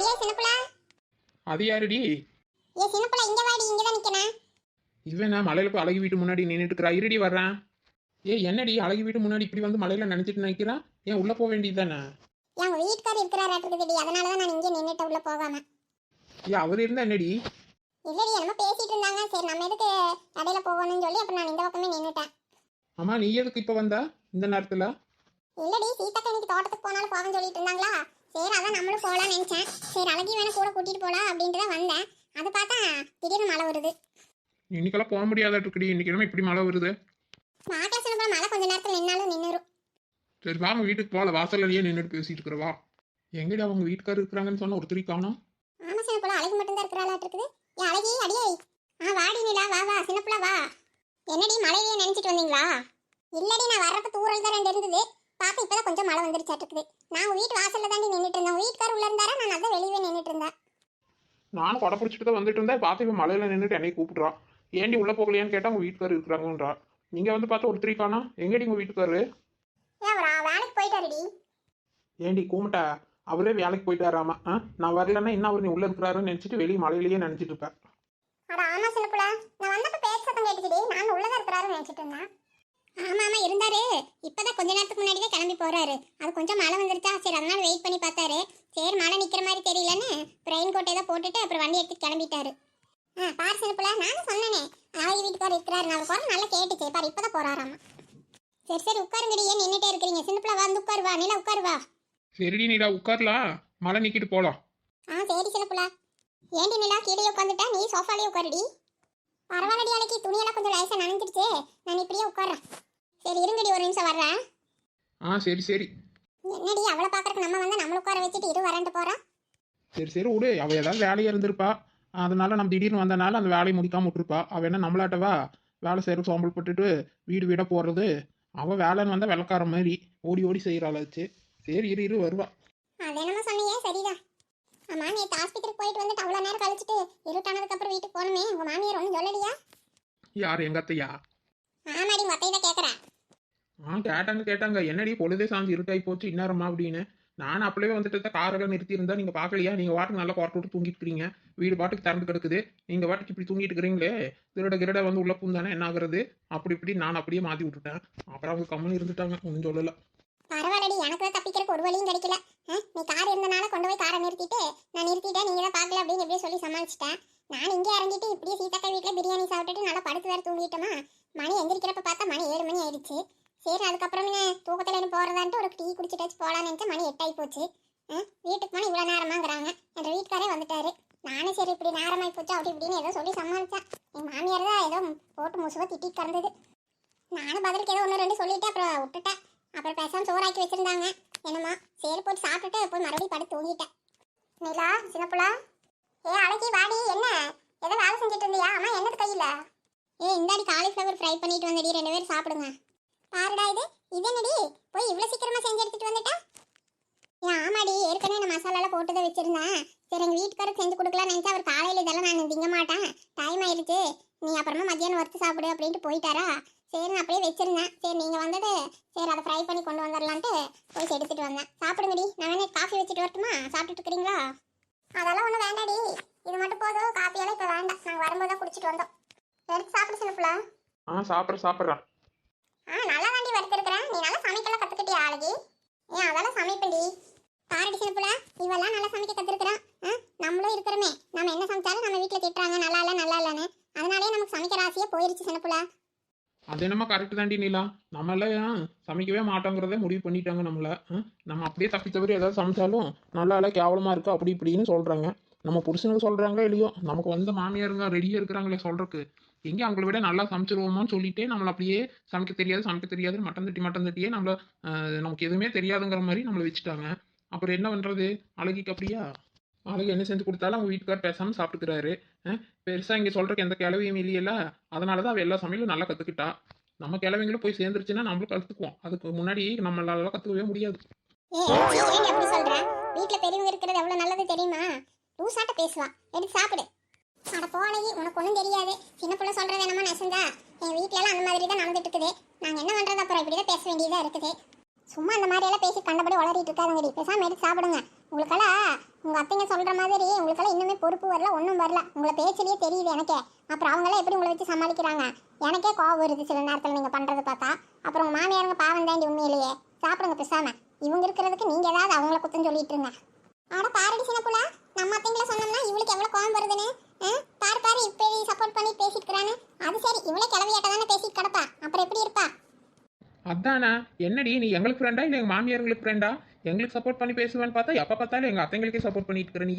அடியே சின்னப்புல. அது யாருடி? ஏ சின்னப்புல இங்க வாடி இங்க தான் நிக்கணும் இவன் நான் மலையில போய் அழகி வீட்டு முன்னாடி நின்றுட்டு இருக்கிறா இருடி வர்றேன் ஏ என்னடி அழகி வீட்டு முன்னாடி இப்படி வந்து மலையில நினைச்சிட்டு நிற்கிறான் ஏன் உள்ள போக வேண்டியது தானே என் வீட்டுக்கார் இருக்கிறாராட்டுக்குதுடி அதனால தான் நான் இங்கே நின்னுட்டு உள்ள போகாம. ஏ அவர் இருந்தா என்னடி? இல்லடி என்னமோ பேசிட்டு இருந்தாங்க. சரி நம்ம எதுக்கு இடையில போகணும்னு சொல்லி அப்புறம் நான் இந்த பக்கமே நின்னுட்டேன். அம்மா நீ எதுக்கு இப்ப வந்தா இந்த நேரத்துல? இல்லடி சீதாக்கா இன்னைக்கு தோட்டத்துக்கு போனாலும் போகன்னு சொல்லிட்டு இருந்தாங்களா? சரி அதான் நம்மளும் போகலாம்னு நினைச்சேன். சரி அழகி வேணா கூட கூட்டிட்டு போலாம் அப்படின்ட்டு தான் வந்தேன். அது பார்த்தா திடீர்னு மழை வருது. இன்னைக்கெல்லாம் போக முடியாதா இருக்குடி இன்னைக்கு என்ன இப்படி மழை வருது. மாட்டில் சொன்ன மழை கொஞ்ச நேரத்தில் நின்னாலும் நின்னுரும். சரி வாங்க வீட்டுக்கு போகல வாசல்லையே நின்றுட்டு பேசிட்டு இருக்கிறவா. எங்கடி அவங்க வீட்டுக்காரர் இருக்கிறாங்கன்னு சொன்ன ஒருத்தரி காணோம். ஆமா சின்னப்புல அழகி மட்டும் தான் இருக்கிறாளாட்டு இருக்குது ஏ அழகி அடியே. ஆ வாடி நிலா வா வா சின்னப்புல வா. என்னடி மழையிலேயே நினைச்சிட்டு வந்தீங்களா? இல்லடி நான் வர்றப்ப தூரல் தான் ரெண்டு இருந்தது. பார்த்து இப்பதான் கொஞ்சம் மழை வந்துருச்சாட்டு நான் வீட்டு வாசல்ல தாண்டி நின்னுட்டு இருந்தேன். உங்க வீட்டுக்காரர் உள்ள இருந்தாரா? நான் அதான் வெளியவே நின்னுட்டு இருந்தேன். நானும் கொடை பிடிச்சிட்டு தான் வந்துட்டு இருந்தேன். பார்த்து மலையில நின்றுட்டு என்னை கூப்பிடுறான் ஏண்டி உள்ள போகலையான்னு கேட்டா உங்க வீட்டுக்காரர் இருக்கிறாங்கன்றா. நீங்க வந்து பார்த்தா ஒருத்தரி காணோம் எங்கடி உங்க வீட்டுக்காரரு வேலைக்கு போயிட்டாருடி. ஏண்டி கூமிட்டா? அவரே வேலைக்கு போயிட்டாராமா? ஆ? நான் வரலன்னா இன்னும் அவர் நீ உள்ள இருக்கிறாருன்னு நினைச்சிட்டு வெளியே மலையிலேயே நினைச்சிட்டு இருப்பேன் அட ஆமா நான் வந்தப்ப பேச்சு சத்தம் கேட்டுச்சுடி. நான் உள்ளதா இருக்கிறாருன்னு நினைச்சிட்டு இருந்தேன். ஆமா ஆமா இருந்தாரு. இப்பதான் கொஞ்ச நேரத்துக்கு முன்னாடி தான் கிளம்பி போறாரு. அது கொஞ்சம் மழை வந்துருச்சா? சரி அதனால வெயிட் பண்ணி பார்த்தாரு. சரி மழை நிக்கிற மாதிரி தெரியலன்னு ரெயின் கோட் ஏதோ போட்டுட்டு அப்புறம் வண்டி எடுத்து கிளம்பிட்டாரு. ஆ பாரு சின்னப்புல நானும் சொன்னேனே. அழகி வீட்டுக்காரர் இருக்கிறாரு. நான் குரல் நல்லா கேட்டுச்சு. பாரு இப்பதான் போறாராமா. சரி சரி உட்காருங்கடி. ஏன் நின்னுட்டே இருக்கிறீங்க? சின்னப்புல வந்து உட்காரு வா. நில உட்காரு வா. சரிடி நீடா உட்காரலாம் மழை நிக்கிட்டு போலாம். ஆ சரி சின்னப்புல ஏண்டி நிலா கீழே உட்காந்துட்டா? நீ சோஃபாலே உட்காருடி. பரவாயில்லடி அன்னைக்கு துணியெல்லாம் கொஞ்சம் லைஸா நனைஞ்சிருச்சு நான் இப்படியே உட்கார்றேன். சரி இருங்கடி ஒரு நிமிஷம் வர்றேன். ஆ சரி சரி. என்னடி அவளை பார்க்கறதுக்கு நம்ம வந்து நம்மள உட்கார வச்சுட்டு இரு வரேன்ட்டு போறா? சரி சரி விடு. அவ ஏதாவது வேலையா இருந்திருப்பா. அதனால நம்ம திடீர்னு வந்தனால அந்த வேலையை முடிக்காம விட்டுருப்பா. அவ என்ன நம்மளாட்டவா வேலை செய்யற சோம்பல் போட்டுட்டு வீடு வீட போறது. அவ வேலைன்னு வந்தா வெள்ளக்கார மாதிரி ஓடி ஓடி செய்யறாளாச்சு சரி இரு இரு வருவா. அது என்னமோ சொன்னீங்க. சரிதான். ஆமா நேற்று ஆஸ்பத்திரிக்கு போயிட்டு வந்துட்டு அவ்வளோ நேரம் கழிச்சிட்டு இருட்டானதுக்கு அப்புறம் வீட்டுக்கு போகணுமே. உங்க மாமியார் ஒன்றும் சொல்லலையா? யார் எங்க அத்தையா? ஆமாடி உங்க அத்தையை தான் கேட்குறேன் ஆ கேட்டாங்க கேட்டாங்க. என்னடி பொழுதே சாஞ்சு இருட்டாയി போச்சு? இன்னாரம்மா அப்படின்னு. நான் அப்படியே வந்துட்டு காரெல்லாம் நிறுத்தி இருந்தா நீங்க பாக்கலையா நீங்க வாட்டுக்கு நல்லா குறட்டு விட்டு தூங்கிட்டு இருக்கீங்க. வீடு பாட்டுக்கு திறந்து கிடக்குது. நீங்க வாட்டுக்கு இப்படி தூங்கிட்டு இருக்கிறீங்களே? திருட கிரட வந்து உள்ள பூந்தானே என்ன ஆகுறது? அப்படி இப்படி நான் அப்படியே மாத்தி விட்டுட்டேன். அப்புறம் அவங்க கம்மனு இருந்துட்டாங்க. ஒன்றும் சொல்லல. பரவாயில்லடி எனக்கு எனக்கு ஒரு வழியும் கிடைக்கல. ஆ, நீ கார் இருந்தனால கொண்டு போய் காரை நிறுத்திட்டு நான் நிறுத்திட்டேன் நீங்க தான் பார்க்கல அப்படின்னு எப்படியே சொல்லி சமாளிச்சிட்டேன். நான் இங்கே இறங்கிட்டு இப்படியே சீதாக்கா வீட்டில் பிரியாணி சாப்பிட்டுட்டு நல்லா படுத்து வேறு தூங்கிட்டோமா? மணி எந்திரிக்கிறப்ப பார்த்தா மணி ஏழு மணி ஆயிடுச்சு. சரி அதுக்கப்புறம் என்ன தூக்கத்தில் என்ன போகிறதான்ட்டு ஒரு டீ குடிச்சிட்டாச்சு போகலான்னு நினச்சா மணி எட்டாயி போச்சு. ஆ, வீட்டுக்கு போனால் இவ்வளோ நேரமாங்கிறாங்க. என் வீட்டுக்காரே வந்துட்டாரு. நானும் சரி இப்படி நேரமாகி போச்சு. அப்படி இப்படின்னு ஏதோ சொல்லி சமாளித்தேன் என் மாமியார் தான் ஏதோ போட்டு முசுவை திட்டிட்டு கிடந்தது. நானும் பதிலுக்கு ஏதோ ஒன்று ரெண்டு சொல்லிவிட்டு அப்புறம் விட்டுட்டேன். அப்புறம் பேசாமல் சோறாக்கி வச்சுருந்தாங்க. என்னம்மா? சரி போட்டு சாப்பிட்டுட்டு போய் மறுபடியும் படுத்து தூங்கிட்டேன். நிலா சின்னப்புலா ஏ அழகி வாடி என்ன? ஏதோ வேலை செஞ்சுட்டு இருந்தியா? அம்மா என்னது கையில்? ஏ இந்தாடி காலிஃப்ளவர் ஃப்ரை பண்ணிட்டு வந்தடி ரெண்டு பேரும் சாப்பிடுங்க. பாருடா இது. இது என்னடி? போய் இவ்வளோ சீக்கிரமாக செஞ்சு எடுத்துட்டு வந்துட்டா? ஏன் ஆமாடி. ஏற்கனவே நான் மசாலாலாம் போட்டு தான் சரி எங்கள் வீட்டுக்காரருக்கு செஞ்சு கொடுக்கலாம்னு நினச்சா அவர் காலையில் இதெல்லாம் நான் திங்க மாட்டேன். டைம் ஆயிடுச்சு நீ அப்புறமா மத்தியானம் வறுத்து சாப்பிடு அப்படின்ட்டு போயிட்டாரா? சரி நான் அப்படியே வச்சுருந்தேன். சரி நீங்கள் வந்தது. சரி அதை ஃப்ரை பண்ணி கொண்டு வந்துடலான்ட்டு எடுத்துட்டு வந்தேன். சாப்பிடுங்கடி. நான் வேணா காஃபி வச்சுட்டு வரட்டுமா? சாப்பிட்டுட்டு இருக்கிறீங்களா? அதெல்லாம் ஒன்றும் வேண்டாடி. இது மட்டும் போதும். காப்பியெல்லாம் இப்போ வேண்டாம். நாங்கள் வரும்போது தான் குடிச்சிட்டு வந்தோம். எடுத்து சாப்பிடு சின்னப்புலா ஆ சாப்பிட்ற சாப்பிட்றேன். ஆ நல்லா தாண்டி வறுத்துருக்குறேன். நீ நல்லா சமைக்கலாம் கற்றுக்கிட்டியா அழகி ஏன் அதெல்லாம் சமைப்பேன்டி. பாரடி சின்னப்புலா இவெல்லாம் நல்லா சமைக்க கற்றுருக்குறான் ஆ நம்மளும் இருக்கிறோமே நம்ம என்ன சமைச்சாலும் நம்ம வீட்டில் திட்டுறாங்க நல்லா இல்லை நல்லா இல்லைன்னு அதனாலே நமக்கு சமைக்கிற ஆசையே போயிருச்சு சின்னப்புலா அது என்னமோ கரெக்ட் தாண்டி நீலா. நம்மளாம் சமைக்கவே மாட்டோங்கிறத முடிவு பண்ணிட்டாங்க நம்மள. ஆ? நம்ம அப்படியே தப்பி தவிர ஏதாவது சமைச்சாலும் நல்லா இல்லை கேவலமா இருக்கு அப்படி இப்படின்னு சொல்றாங்க. நம்ம புருஷனுக்கு சொல்றாங்க இல்லையோ நமக்கு வந்த மாமியாருங்க ரெடியா இருக்கிறாங்களே சொல்றதுக்கு. எங்கே அவங்கள விட நல்லா சமைச்சிருவோமோன்னு சொல்லிட்டே நம்மளை அப்படியே சமைக்க தெரியாது சமைக்க தெரியாது மட்டன் தட்டி மட்டன் தட்டியே நம்மள நமக்கு எதுவுமே தெரியாதுங்கிற மாதிரி நம்மளை வச்சுட்டாங்க. அப்புறம் என்ன பண்றது? அழகிக்கு அப்படியா? அழகு என்ன செஞ்சு கொடுத்தாலும் அவங்க வீட்டுக்கார் பேசாமல் சாப்பிட்டுக்கிறாரு. ஆ? இங்கே சொல்கிறக்கு எந்த கிளவியும் இல்லையில அதனாலதான் அவள் எல்லா சமையலும் நல்லா கற்றுக்கிட்டா நம்ம கிளவிங்களும் போய் சேர்ந்துருச்சுன்னா நம்மளும் கற்றுக்குவோம் அதுக்கு முன்னாடி நம்மளால கற்றுக்கவே முடியாது. வீட்டில் பெரியவங்க இருக்கிறது எவ்வளோ நல்லது தெரியுமா? லூசாட்ட பேசுவா. எடுத்து சாப்பிடு. அட போனகி உனக்கு ஒன்றும் தெரியாது. சின்ன பிள்ளை சொல்கிறது என்னமோ நெசந்தா. என் வீட்ல எல்லாம் அந்த மாதிரி தான் நடந்துட்டு இருக்குது நாங்கள் என்ன பண்ணுறது அப்புறம் இப்படி தான் பேச வேண்டியதாக இருக்குது. சும்மா அந்த மாதிரி எல்லாம் பேசி கண்டபடி வளரிட்டு இருக்காதுங்கடி. பேசாமல் எடுத்து சாப்பிடுங்க. உங்களுக்கெல்லாம் உங்க அத்தைங்க சொல்ற மாதிரி உங்களுக்கெல்லாம் இன்னுமே பொறுப்பு வரல ஒன்றும் வரல. உங்களை பேச்சிலேயே தெரியுது எனக்கே. அப்புறம் அவங்களாம் எப்படி உங்களை வச்சு சமாளிக்கிறாங்க? எனக்கே கோவம் வருது சில நேரத்தில் நீங்க பண்றதை பார்த்தா. அப்புறம் உங்கள் மாமியாருங்க பாவம் தாண்டி உண்மையிலேயே. சாப்பிடுங்க பேசாம. இவங்க இருக்கிறதுக்கு நீங்க ஏதாவது அவங்கள குத்தம் சொல்லிட்டு இருங்க. ஆட பாருடி சின்ன புள்ள நம்ம அத்தைங்கள சொன்னோம்னா இவளுக்கு எவ்வளோ கோவம் வருதுன்னு? பாரு பாரு இப்படி சப்போர்ட் பண்ணி பேசிட்டு அது சரி இவளே கிளவியாட்ட தானே பேசிட்டு கிடப்பா. அப்புறம் எப்படி இருப்பா? அதானா? என்னடி நீ எங்களுக்கு ஃப்ரெண்டா இல்லை எங்கள் மாமியாருங்களுக்கு ஃப்ரெண்டா எங்களுக்கு சப்போர்ட் பண்ணி பேசுவேன்னு பார்த்தா எப்போ பார்த்தாலும் எங்கள் அத்தைங்களுக்கே சப்போர்ட் பண்ணிட்டு இருக்கிற நீ.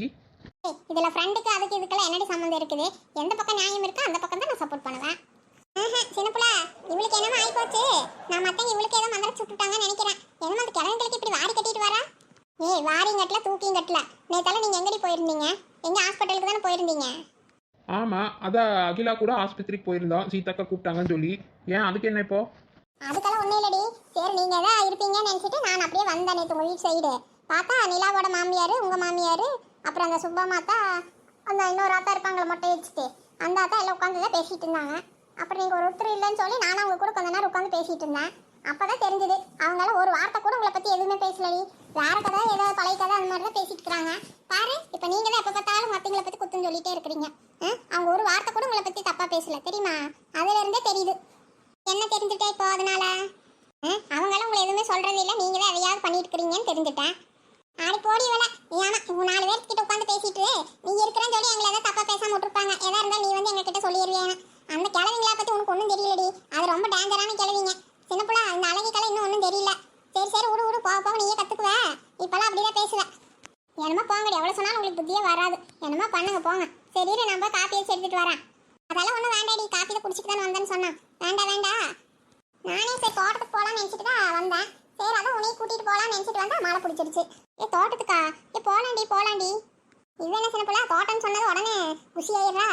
இதுல ஃப்ரெண்டுக்கு அதுக்கு இதுக்கெல்லாம் என்னடி சம்மந்தம் இருக்குது? எந்த பக்கம் நியாயம் இருக்கோ அந்த பக்கம் தான் நான் சப்போர்ட் பண்ணுவேன். சின்னப்புல இவளுக்கு என்னமோ ஆகி போச்சு நான் மத்தவங்க இவளுக்கு ஏதோ மந்திர சுட்டுட்டாங்கன்னு நினைக்கிறேன். என்னமோ அந்த கிழங்குகளுக்கு இப்படி வாரி கட்டிட்டு வரா? ஏய் வாரியும் கட்டல தூக்கியும் கட்டல. நேத்தால நீங்க எங்கடி போயிருந்தீங்க? எங்க ஹாஸ்பிட்டலுக்கு தானே போயிருந்தீங்க? ஆமாம் அதான் அகிலா கூட ஆஸ்பத்திரிக்கு போயிருந்தோம். சீதாக்கா கூப்பிட்டாங்கன்னு சொல்லி. ஏன் அதுக்கு என்ன இப்போ? அதுக்கெல்லாம் ஒன்றும் இல்லடி. சரி நீங்கள் தான் இருப்பீங்கன்னு நினச்சிட்டு நான் அப்படியே வந்தேன் நேற்று உங்க வீட்டு சைடு பார்த்தா நிலாவோட மாமியார் உங்கள் மாமியார் அப்புறம் அந்த சுப்பமாத்தா அந்த இன்னொரு ஆத்தா இருப்பாங்களே மொட்டை வச்சுட்டு அந்த ஆத்தா எல்லாம் உட்காந்து தான் பேசிகிட்டு இருந்தாங்க. அப்புறம் நீங்கள் ஒரு ஒருத்தர் இல்லைன்னு சொல்லி நானும் அவங்க கூட கொஞ்ச நேரம் உட்காந்து பேசிகிட்டு இருந்தேன். அப்பதான் தெரிஞ்சுது. அவங்களால ஒரு வார்த்தை கூட உங்களை பற்றி எதுவுமே பேசலடி. வேற கதை ஏதாவது பழைய கதை அந்த மாதிரி தான் பேசிக்கிறாங்க பாரு இப்போ நீங்கள் தான் எப்போ பார்த்தாலும் மற்றவங்களை பற்றி குத்தம் சொல்லிட்டே இருக்கிறீங்க. ஆ? அவங்க ஒரு வார்த்தை கூட உங்களை பற்றி தப்பாக பேசல தெரியுமா? அதுலேருந்தே தெரியுது. என்ன தெரிஞ்சுட்டே இப்போ அதனால? அவங்களும் உங்களை எதுவுமே சொல்றது இல்லை. நீங்க தான் எதையாவது பண்ணிட்டு இருக்கிறீங்கன்னு தெரிஞ்சுட்டேன் ஆடி போடி வேலை ஏமா உங்க நாலு பேர் கிட்ட உட்காந்து பேசிட்டு நீ இருக்கிறேன்னு சொல்லி எங்களை ஏதாவது தப்பா பேசாம விட்டுருப்பாங்க. எதா இருந்தாலும் நீ வந்து எங்க கிட்ட சொல்லிடுவேன் அந்த கிழவிங்களா பத்தி உனக்கு ஒன்றும் தெரியலடி. அது ரொம்ப டேஞ்சரான கிழவிங்க. சின்ன பிள்ளை அந்த அழகிக்கெல்லாம் இன்னும் ஒன்றும் தெரியல. சரி சரி விடு விடு. போக போக நீயே கத்துக்குவ. இப்பெல்லாம் அப்படிதான் பேசுவேன் என்னமோ போங்கடி. எவ்வளவு சொன்னாலும் உங்களுக்கு புத்தியே வராது. என்னமோ பண்ணுங்க போங்க. சரி நம்ம நான் போய் காப்பி வச்சு எடுத்துட்டு வரேன். அதெல்லாம் ஒன்றும் வேண்டாடி. காப்பி தான் குடிச்சிட்டு தான் வந்தேன்னு சொன்னான். வேண்டாம் வேண்டாம் நானே சரி தோட்டத்துக்கு போகலான்னு நினச்சிட்டு தான் வந்தேன். சரி அதான் உனையும் கூட்டிகிட்டு போகலான்னு நினச்சிட்டு வந்தால் மழை பிடிச்சிருச்சு. ஏ தோட்டத்துக்கா? ஏ போகலாண்டி போகலாண்டி இவன் என்ன சின்ன பிள்ளை? தோட்டம்னு சொன்னது உடனே குஷி ஆயிடுறா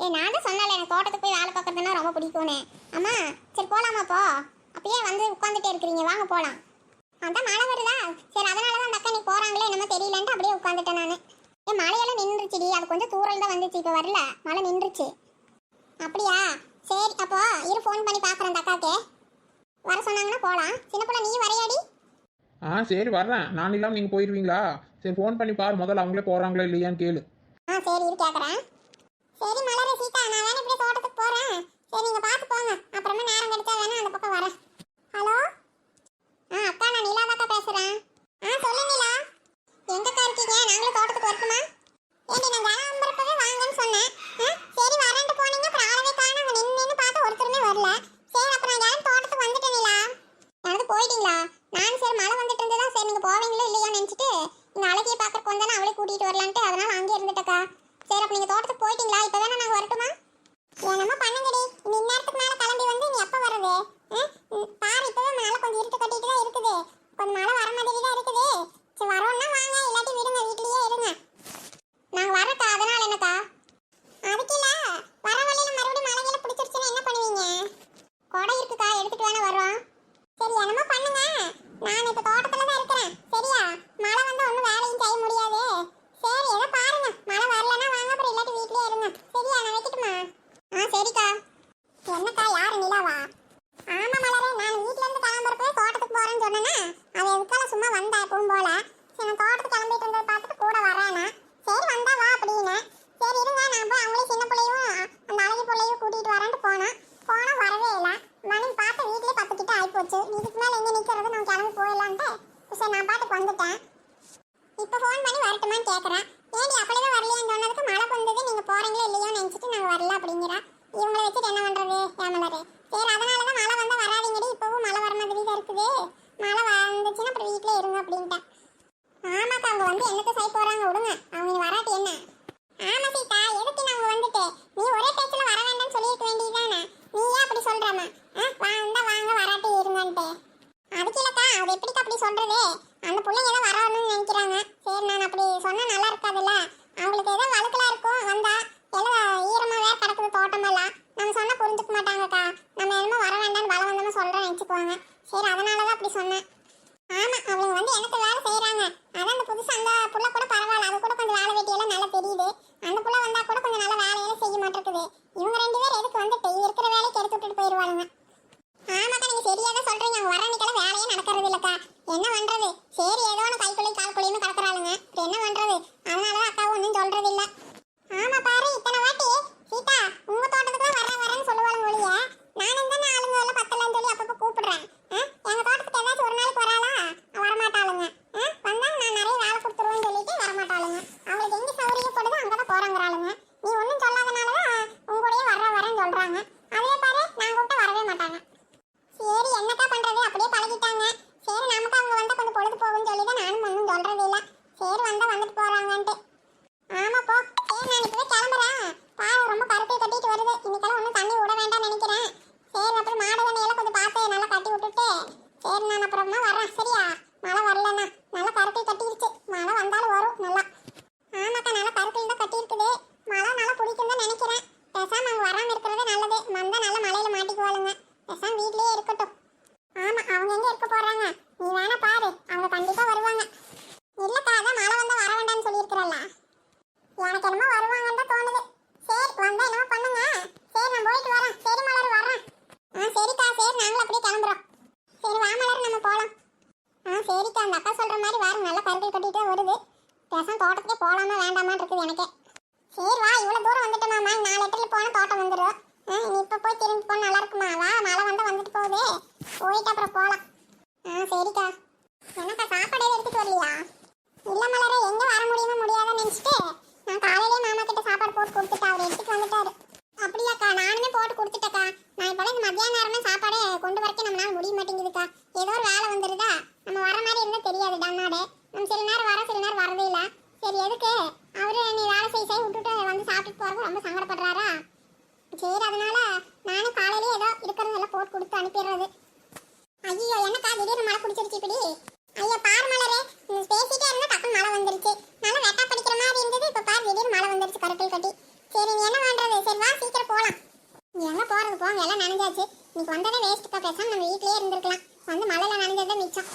ஏ நான் தான் சொன்னால எனக்கு தோட்டத்துக்கு போய் வேலை பார்க்கறதுன்னா ரொம்ப பிடிக்கும்னு. அம்மா சரி போகலாமா போ. அப்பயே வந்து உட்காந்துட்டே இருக்கிறீங்க வாங்க போகலாம் அதான் மழை வருதா? சரி அதனால தான் அந்த அக்கா நீ போகிறாங்களே என்னமோ தெரியலன்ட்டு அப்படியே உட்காந்துட்டேன் நான். ஏ மழையெல்லாம் நின்றுச்சுடி. அது கொஞ்சம் தூரல் தான் வந்துச்சு இப்போ வரல. மழை நின்றுச்சு. அப்படியா? சரி அப்போ இரு ஃபோன் பண்ணி பார்க்குறேன் அந்த அக்காவுக்கு. வர சொன்னாங்கன்னா போகலாம் சின்ன பிள்ளை நீ வரையாடி? ஆ சரி வர்றேன். நான் இல்லாமல் நீங்கள் போயிடுவீங்களா சரி ஃபோன் பண்ணி பாரு. முதல்ல அவங்களே போகிறாங்களா இல்லையான்னு கேளு. ஆ சரி இரு கேட்குறேன் சரி மலர சீதா நான் வேணா இப்படியே தோட்டத்துக்கு போகிறேன் சரி நீங்கள் பார்த்து போங்க அப்புறமா நேரம் கிடைச்சா வேணா அந்த பக்கம் வரேன் ஹலோ ஆ அக்கா நான் நிலாதாக்கா பேசுகிறேன் ஆ சொல்லு நிலா எங்கக்கா இருக்கீங்க நாங்களும் தோட்டத்துக்கு வரட்டுமா ஏண்டி நான் கிளம்புறப்பவே வாங்கன்னு சொன்னேன் ஆ சரி வரேன்ட்டு போனீங்க அப்புறம் ஆளவே காணும் அங்கே நின்று நின்று பார்த்து ஒருத்தருமே வரல சரி அப்புறம் நான் கிளம்பி தோட்டத்துக்கு வந்துட்டேன் நிலா அது போயிட்டீங்களா நானும் சரி மழை வந்துட்டு இருந்ததா சரி நீங்கள் முடிச்சுட்டு இந்த அழகிய பார்க்கறக்கு வந்தானே அவளே கூட்டிகிட்டு வரலான்ட்டு அதனால அங்கே இருந்துட்டக்கா. சரி அப்போ நீங்கள் தோட்டத்துக்கு போயிட்டீங்களா? இப்போ வேணா நாங்கள் வரட்டுமா? என்னமோ பண்ணுங்கடி. நீ இந்நேரத்துக்கு மேலே கிளம்பி வந்து நீ எப்போ வர்றது? பாரு இப்போவே மேலே கொஞ்சம் இருட்டு கட்டிட்டு தான் இருக்குது. கொஞ்சம் மழை வர மாதிரி தான் இருக்குது. சரி வரோன்னா வாங்க. இல்லாட்டி விடுங்க வீட்லயே இருங்க. நாங்கள் வரக்கா அதனால என்னக்கா? அதுக்கு இல்ல. வர வழியில மறுபடியும் மழையில பிடிச்சிருச்சுன்னா என்ன பண்ணுவீங்க? கொடை இருக்குக்கா. எடுத்துட்டு வேணா வரோம் சரி என்னமோ பண்ணுங்க. நான் இப்போ தோட்டத்துல தான் இருக்கிறேன் சரியா மழை வந்தா ஒண்ணும் வேலையும் செய்ய முடியாது சரி ஏதோ பாருங்க மழை வரலன்னா வாங்க அப்புறம் இல்லாட்டி வீட்லயே இருங்க சரியா நான் வைக்கட்டுமா ஆ சரிக்கா என்னக்கா யாரு நிலாவா ஆமா மலரே நான் வீட்ல இருந்து கிளம்புறப்ப தோட்டத்துக்கு போறேன்னு சொன்னேன்னா அது எதுக்கால சும்மா வந்தா எப்பவும் போல சரி நான் தோட்டத்துக்கு கிளம்பிட்டு இருந்ததை பார்த்துட்டு கூட வரானா சரி வந்தா வா அப்படின்னு சரி இருங்க நான் போய் அவங்களே சின்ன பிள்ளையும் அந்த அழகு பிள்ளையும் கூட்டிட்டு வரேன்ட்டு போனேன் போனா வரவே இல்லை மணி பார்த்து வீட்லயே பத்து கிட்ட ஆயிப்போச்சு இதுக்கு மேல எங்க நிக்கிறது நான் கிளம்பி போயிடலான்ட்டு சரி நான் பாட்டுக்கு வந்துட்டேன் இப்போ ஃபோன் பண்ணி வரட்டுமான்னு கேட்குறேன் ஏடி அப்படியே வரலையான்னு சொன்னதுக்கு மழை வந்தது நீங்கள் போறீங்களோ இல்லையோன்னு நினச்சிட்டு நாங்கள் வரல அப்படிங்கிறா இவங்களை வச்சுட்டு என்ன பண்ணுறது ஏமலரு சரி அதனால தான் மழை வந்தால் வராதீங்கடி இப்போவும் மழை வர மாதிரி தான் இருக்குது மழை வந்துச்சுன்னா அப்புறம் வீட்டில் இருங்க அப்படின்ட்டேன். ஆமாக்கா அவங்க வந்து என்னத்தை சை போகிறாங்க விடுங்க. அவங்க இனி வராட்டி என்ன? ஆமாம் சீதா எதுக்கு நாங்க வந்துட்டு? நீ ஒரே பேச்சுல வர வேண்டாம்னு சொல்லியிருக்க வேண்டியதுதானே? நீ ஏன் அப்படி சொல்கிறம்மா ஆ வாங்க வராட்டி இருங்கன்ட்டு. அதுக்கு இல்லைக்கா அது எப்படிக்கா அப்படி சொல்கிறது அந்த பிள்ளைங்க ஏதோ வரணும்னு நினைக்கிறாங்க. சரி நான் அப்படி சொன்னால் நல்லா இருக்காதுல்ல? அவங்களுக்கு ஏதோ வழுக்கலா இருக்கும். வந்தா எல்லாம் ஈரமாக வேறு கிடக்குது தோட்டமெல்லாம். நம்ம சொன்னா புரிஞ்சுக்க மாட்டாங்கக்கா. நம்ம என்னமோ வர வேண்டாம்னு பலம் வந்தமா சொல்றேன் நினைச்சுக்குவாங்க. சரி அதனாலதான் அப்படி சொன்னேன். ஆமா அவங்க வந்து எனக்கு வேலை செய்யறாங்க அதான் அந்த புதுசு அந்த புள்ள கூட பரவாயில்ல. அது கூட கொஞ்சம் வேலை வெட்டியெல்லாம் நல்லா தெரியுது. அந்த புள்ள வந்தா கூட கொஞ்சம் நல்ல வேலையெல்லாம் செய்ய மாட்டேங்குது இவங்க ரெண்டு பேர் எதுக்கு வந்துட்டு இருக்கிற வேலைக்கு எடுத்து விட்டுட்டு போயிடுவாங்க ஆமாக்கா நீங்க சரியா தான் சொல்றீங்க. அவங்க வர அன்னைக்கெல்லாம் வேலையே நடக்கிறது இல்லக்கா. என்ன பண்றது? சரி ஏதோ ஒன்று கைக்குள்ளே சரிக்கா அந்த அக்கா சொல்கிற மாதிரி வேறு நல்லா பருக்கள் கட்டிகிட்டே வருது. பேசாம தோட்டத்துக்கே போகலாமா வேண்டாமான்னு இருக்குது எனக்கு. சரி வா இவ்வளோ தூரம் வந்துட்டோமாம்மா நாலு லிட்டரில் போனால் தோட்டம் வந்துடும் நீ இப்போ போய் திரும்பி போனால் நல்லாயிருக்குமா வா மழை வந்தால் வந்துட்டு போகுது. போயிட்டு அப்புறம் போகலாம் ஆ சரிக்கா. எனக்கா சாப்பாடு எதுவும் எடுத்துகிட்டு வரலையா? இல்லை மலரை எங்கே வர முடியுமா முடியாதுன்னு நினச்சிட்டு நான் காலையிலேயே மாமா கிட்ட சாப்பாடு போட்டு கொடுத்துட்டு அவர் எடுத்துகிட்டு வந்துட்டாரு. இருந்துச்சு நல்லா வெட்டா படிக்கிற மாதிரி இருந்தது. இப்போ பாரு திடீர் மழை வந்துருச்சு கருப்பில் கட்டி. சரி நீ என்ன பண்ணுறது சரி வா சீக்கிரம் போகலாம் நீ எங்கே போகிறது போங்க எல்லாம் நனைஞ்சாச்சு. இன்னைக்கு வந்ததே வேஸ்ட்டுக்கா பேசாமல் நம்ம வீட்டிலேயே இருந்திருக்கலாம். வந்து மழையில் நனைஞ்சதே மிச்சம்.